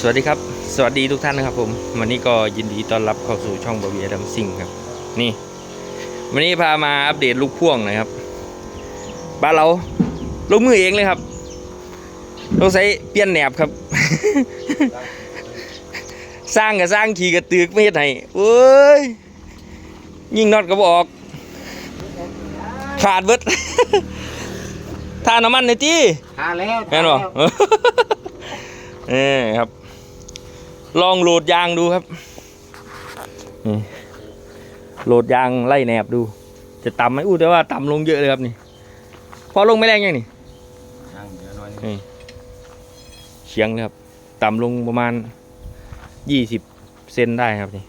สวัสดีครับ สวัสดีทุกท่านนะครับผม วันนี้ก็ยินดีต้อนรับเข้าสู่ช่องบาเบียดัมซิงครับ นี่ วันนี้พามาอัปเดตลูกพ่วงหน่อยครับบ้านเราลงมือเองเลยครับต้องใช้เปลี่ยนแหนบครับ สร้างกับสร้างขี่กระตือกไม่เห็นไหนโอ้ยยิงน็อตก็บออก ขาดเบิดทาน้ำมันในอยที่ทาแล้วแม่นบ่เออครับ ลองโหลดยางดูครับนี่โหลดยางไล่แหนบดู จะต่ำไหมอู้แต่ว่าต่ำลงเยอะเลยครับนี่ พอลงไม่แรงยังนี่นั่งเดี๋ยวหน่อยนี่เฉียงเลยครับ ต่ำลงประมาณยี่สิบเซนได้ครับนี่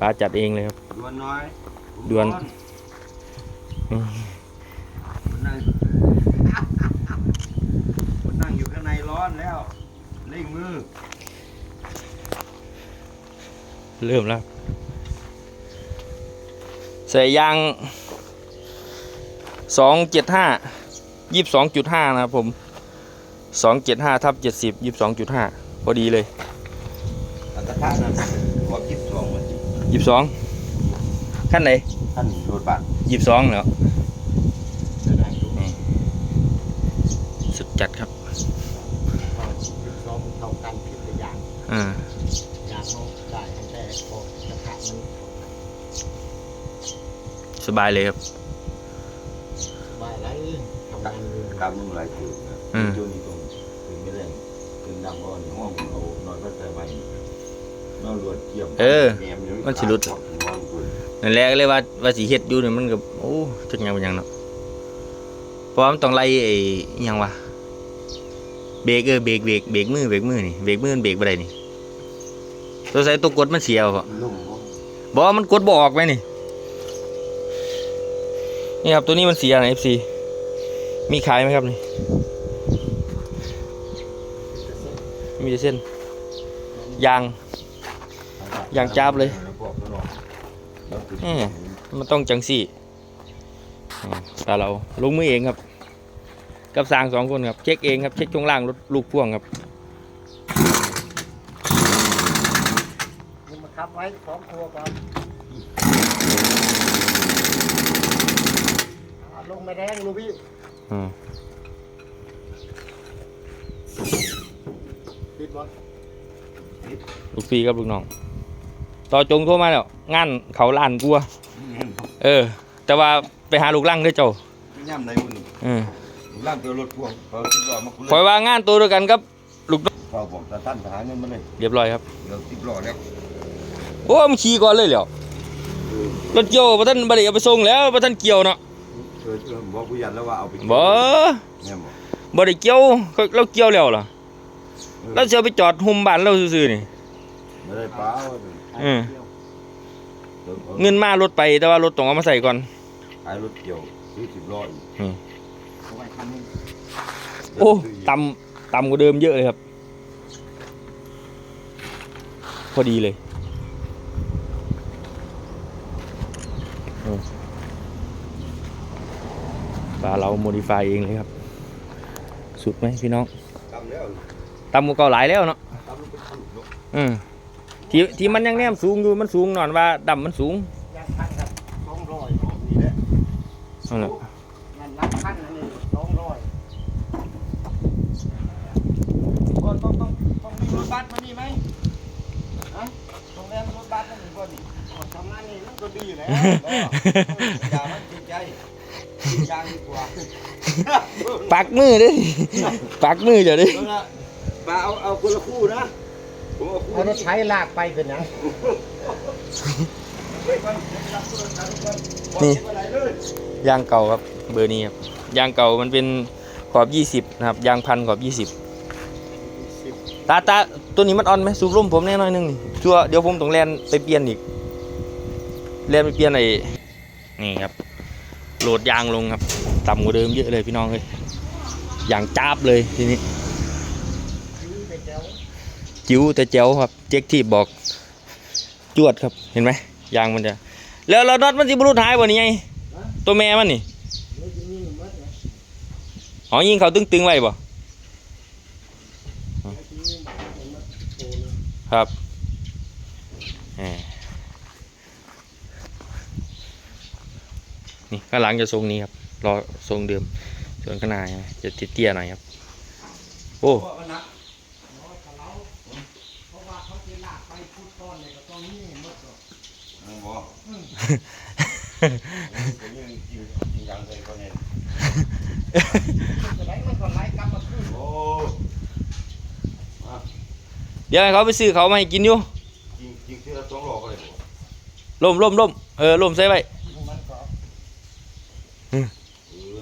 ป้าจัดเองเลยครับดวนน้อยด่วนอืมคนนั่งคนนั่งอยู่ข้างในร้อนแล้ว เร่งมือ เริ่มแล้ว ใส่ยางสองเจ็ดห้ายี่สิบสองจุดห้านะครับผมสองเจ็ดห้าทับเจ็ดสิบยี่สิบสองจุดห้าพอดีเลยอันตรายนั่นหัวคิดสองวันยี่สิบสองขั้นไหนท่านโดดบัตรยี่สิบสองแล้วจะนั่งอยู่สุดจัดครับ ยุคสองมันเท่ากันพิษแต่ อย่างอ่าอย่างเขาได้ตั้งแต่พอกระทะมันสบายเลยครับสบายไรทำงานเลยกำมึงหลายจุดนะอืม จุดนี้ตรงถึงไม่แรงถึงดำก็ในห้องเอานอนก็แต่ใบนอนรวดเกี่ยมเออแหมอยู่มันสิหลุด นอนกุยนั่นแหละก็เลยว่าว่าสีเฮ็ดอยู่เนี่ยมันก็โอ้จักอยังเป็นหยังเนาะเพราะว่ามันต้องไล่ไอ้อิหยังวะ เบรกเออเบรกเบรกเบรกมือเบรกมือนี่เบรกมือมันเบรกบ่ได้นี่ตัวใส่ตัวกดมันเสียบ่นุ่มบ่บอกว่ามันกดบออกไหมนี่นี่ครับตัวนี้มันเสียนะ FC มีขายไหมครับนี่มีแต่เส้นยางอย่างจับเลยแล้วพวกข้างนอกแล้วคืออืมมันต้องจังสี่อ่าแต่เราลงมือเองครับ กับสร้างสองคนครับ เช็คเองครับ เช็คช่วงล่างรถลูกพ่วงครับมึงมาขับไว้สองตัวก่อนเอาลงไม่แรงลูกพี่ อืมปิดบอลลูกพี่กับลูกน้อง ต่อจงโทรมาแล้วงานเขาล้านกลัวาเออ แต่ว่าไปหาลูกล่างด้วยเจ้าย่ำในบุญอืม ล่างตัวรถพ่วงเขาคิดว่ามาคุยคอยว่างานตัวด้วยกันครับลูกน้องเขาบอกตาท่านทหารเงินมาเลยเรียบร้อยครับ เดี๋ยวติดรอแล้วโอ้มันขี่ก่อนเลยเหรอรถเกี่ยวพระท่านบริเอาไปส่งแล้วพระท่านเกี่ยวเนาะเออเออบอกผู้ใหญ่แล้วว่าเอาไปบ่เนี่ยบอกบริเกี่ยวเขาเราเกี่ยวแล้วเหรอเราจะเอาไปจอดหุมบ้านเราซื่อๆนี่ ไม่ได้ป้าว่าอืมเงินมารถไปแต่ว่ารถต้องเอามาใส่ก่อนขายรถเกี่ยวซื้อสิบล้ออีกเอาไว้คันนึง โอ้ต่ำต่ำกว่าเดิมเยอะเลยครับ พอดีเลยอืมปลาเราโมดิฟายเองเลยครับ สุดไหมพี่น้องทำแล้วต่ำกว่าเก่าหลายแล้วเนาะทำแล้วเป็นขุดเนาะอืมที่ที่มันยังแนมสูงอยู่มันสูงหนอนว่าดำมันสูงยางพันครับสองร้อยนี่แหละ นั่นแหละ นั่นนับพันอันนี้สองร้อย ก่อนต้องต้องต้องมีรถ บัสมานี่ไหมฮะโรงแรมรถบัสนั่นนี่ก่อนนี่อ๋อทำงานนี่มันก็ดีแล้วอย่ามันจริงใจจริงจังดีกว่าปักมือด้ปักมือเดี๋ยวดิเอาละป้าเอาเอาคนละคู่นะผมเอาคู่เอารถไถลากไปเป็นหยังนี่ยางเก่าครับเบอร์นี้ครับยางเก่ามันเป็นขอบยี่สิบนะครับยางพันขอบยี่สิบตาตา ตัวนี้มันออนไหมสูบลมผมแน่นอยหนึงนี่ชัวเดี๋ยวผมต้องแลนไปเปลี่ยนอีกแลนไปเปลี่ยนไอ้นี่ครับโหลดยางลงครับต่ำกว่าเดิมเยอะเลยพี่น้องเลยยางจ้าบเลยทีนี้จิ๋วแต่เจ๋วครับ เจ๊กที่บอกจวดครับเห็นไหมยางมันจะ แล้วเราน็อตมันสิบรุษหายบ่นี่ไงตัวแม่มันนี่อ๋อยิงเขาตึงๆไว้บ่ ครับแหมนี่ข้างหลังจะทรงนี้ครับ รอทรงเดิม ส่วนข้างหน้าจะเตี้ยๆหน่อยครับ โอ้เพราะว่านักน้อยกว่าเราเพราะว่าเขาจะลากไปพุดก้อนเนี่ยก็ต้อง เดี๋ยวให้เขาไปซื้อเขามาให้กินอยู่จริงจริงที่เราต้องรอก็เลยบ่ล่มล่มล่มเออล่มใส่ไว้มันก็เออ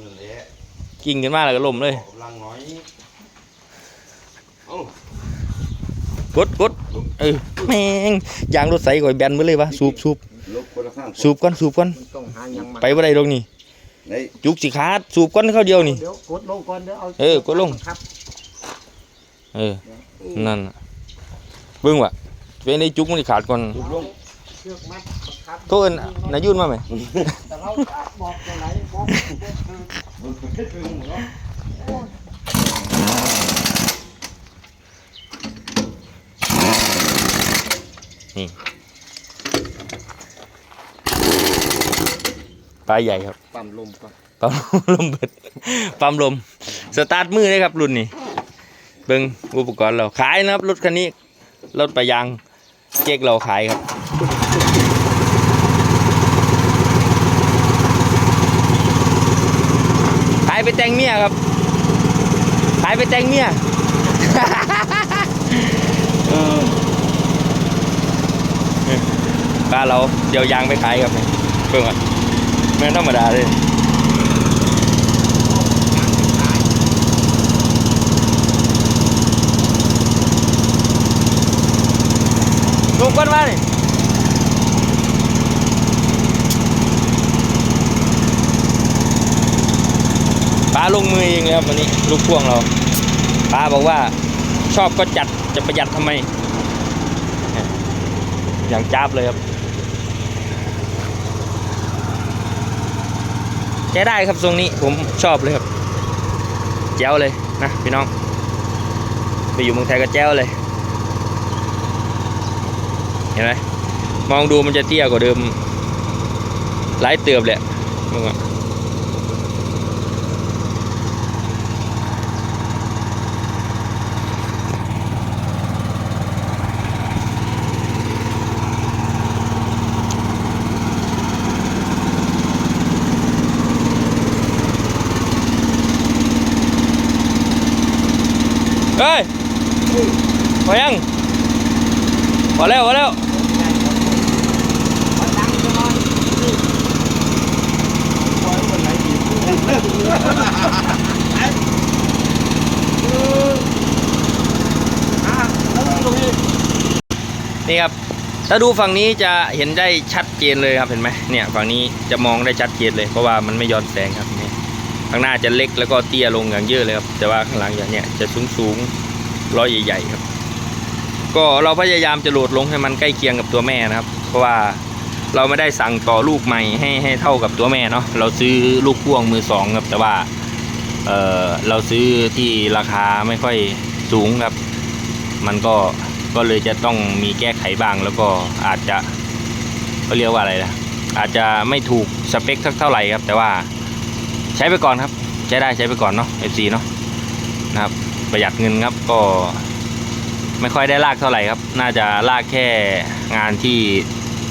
นั่นแหละกิ่งขึ้นมาแล้วก็ล่มเลยออกกำลังน้อยเอ้ากดกดเออแม่งยางรถใสก่อยแบนมาเลยวะสูบสูบลบคนละข้างสูบก่อนสูบก่อนมันต้องหาหยังมาไปบ่ได้ตรงนี้ในจุกสิขาดสูบก่อนเข้าเดียวนี่ เดี๋ยวกดลงก่อนเดี๋ยวเอาเออกดลง ครับ เออนั่นน่ะ เบิ่งว่ะเป็นไอ้จุกมันสิขาดก่อนลุกลงเชือกมัดบังคับโทษเอิ้นนายุ่นมาไหมแต่เราบอกจะไหลบอกบอกคือมันเป็นเป็นหัวโอ้ยปลาใหญ่ครับปั๊มลมก่อนปั๊มลมเบิดปั๊มลม สตาร์ทมือเลยครับรุ่นนี้เบิ่งอุปกรณ์เราขายนะครับรถคันนี้ รถประยางเก๊กเราขายครับ ขายไปแต่งเมียครับ ขายไปแต่งเมียเออบ้านเราเดี๋ยวยางไปขายครับเนี่ยเพิ่งอะไม่ธรรมดาเลย ลงก้นมานี่ป้าลงมือเองเลยครับวันนี้ลูกพ่วงเราป้าบอกว่าชอบก็จัดจะประหยัดทำไม อย่างจ้าบเลยครับใช้ได้ครับทรงนี้ผมชอบเลยครับแจ๋วเลยนะพี่น้อง ไปอยู่เมืองไทยก็แจ๋วเลย ห็นไหมมองดูมันจะเตี้ยกว่าเดิมหลายเติบแหละมึงอะเฮ้ยพอยัง พอแล้วพอแล้วนี่ครับ ถ้าดูฝั่งนี้จะเห็นได้ชัดเจนเลยครับเห็นไหมเนี่ยฝั่งนี้จะมองได้ชัดเจนเลยเพราะว่ามันไม่ย้อนแสงครับนี่ข้างหน้าจะเล็กแล้วก็เตี้ยลงอย่างเยอะเลยครับแต่ว่าข้างหลังอย่างเนี้ยจะสูงสูงล้อยใหญ่ๆครับ ก็เราพยายามจะโหลดลงให้มันใกล้เคียงกับตัวแม่นะครับ เพราะว่าเราไม่ได้สั่งต่อลูกใหม่ให้ให้เท่ากับตัวแม่เนาะเราซื้อลูกพ่วงมือสองครับแต่ว่าเออเราซื้อที่ราคาไม่ค่อยสูงครับ มันก็ก็เลยจะต้องมีแก้ไขบ้างแล้วก็อาจจะเขาเรียกว่าอะไรนะอาจจะไม่ถูกสเปคสักเท่าไหร่ครับ แต่ว่าใช้ไปก่อนครับ ใช้ได้ใช้ไปก่อนเนาะ FC เนาะนะครับประหยัดเงินครับก็ ไม่ค่อยได้ลากเท่าไหร่ครับ น่าจะลากแค่งานที่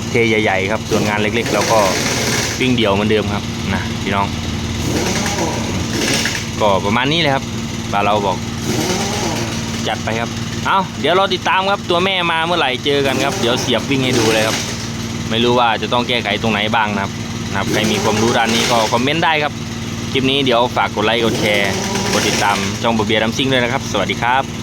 เทใหญ่ๆครับ ส่วนงานเล็กๆเราก็วิ่งเดี่ยวเหมือนเดิมครับนะพี่น้อง ก็ประมาณนี้เลยครับบาเราบอกจัดไปครับ เอาเดี๋ยวเราติดตามครับตัวแม่มาเมื่อไหร่เจอกันครับ เดี๋ยวเสียบวิ่งให้ดูเลยครับ ไม่รู้ว่าจะต้องแก้ไขตรงไหนบ้างนะครับนะครับใครมีความรู้ด้านนี้ก็คอมเมนต์ได้ครับ คลิปนี้เดี๋ยวฝากกดไลค์กดแชร์ กดติดตามช่องบเบียร์ดัมซิงด้วยนะครับ สวัสดีครับ